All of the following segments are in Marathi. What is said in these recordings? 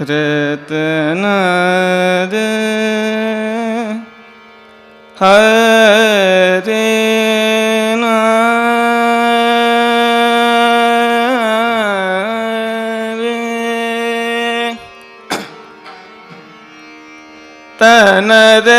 ਰਤਨ ਦੇ ਹਰੇ ਨਾਰੇ ਤਨ ਦੇ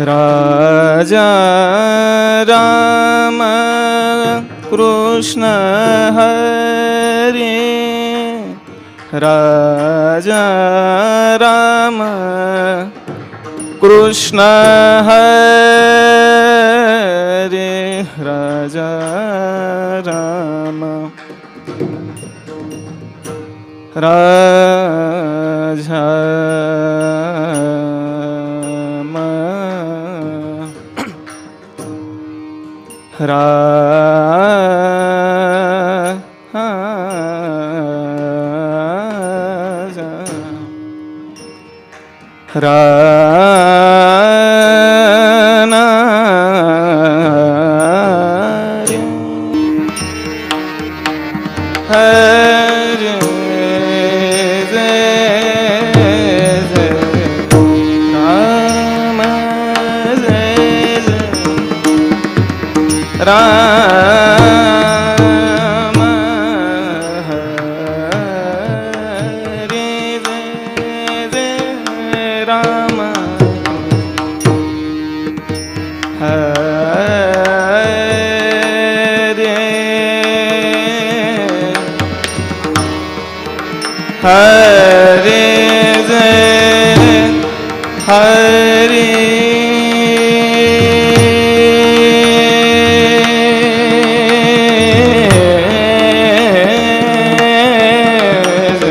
राजा राम कृष्ण हरे। राजा राम कृष्ण हरे। राजा राम। राजा राजा रा Harizenin Harizenin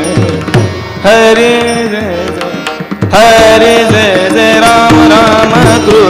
Hari Zeze Hari Zeze Ram Ram Guru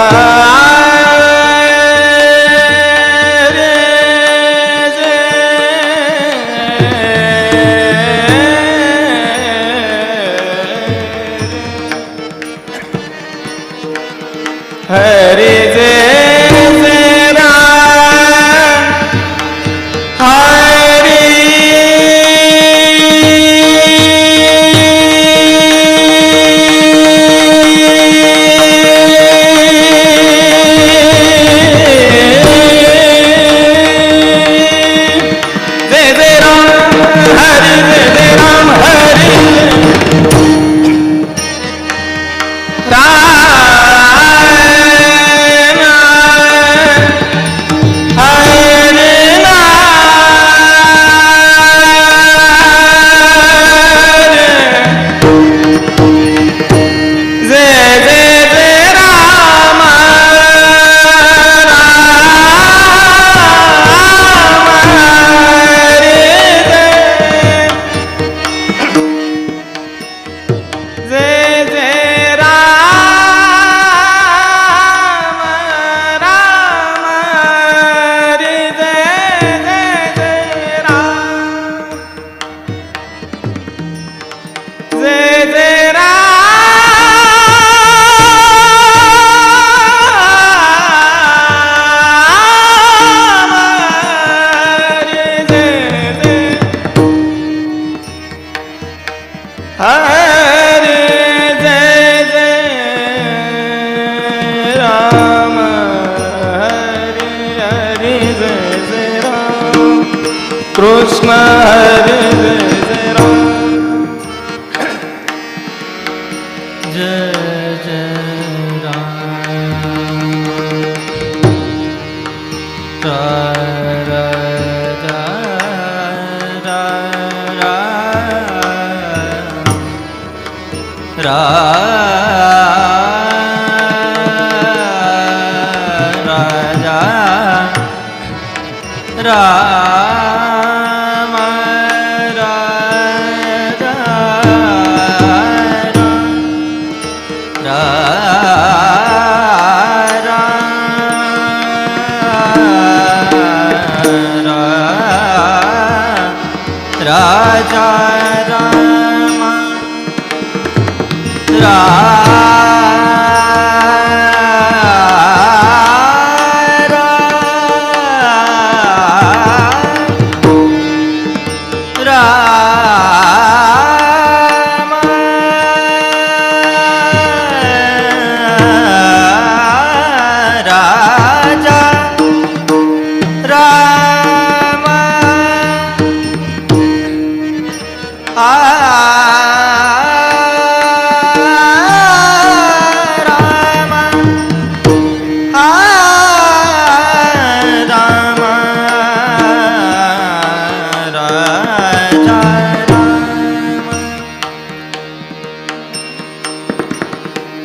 जय जय राम रा Yeah.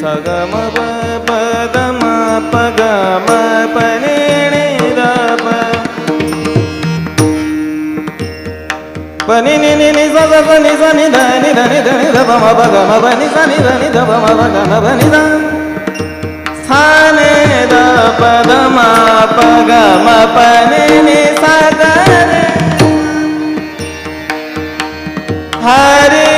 సగమ పదమ పగమ పనే प नि नि नि नि सा सा सा नि सा नि ध नि ध नि ध नि ध प म प ग म प नि सा नि ध नि ध प म प ग म प नि सा सा नि द प द म प ग म प नि नि सा ग रे।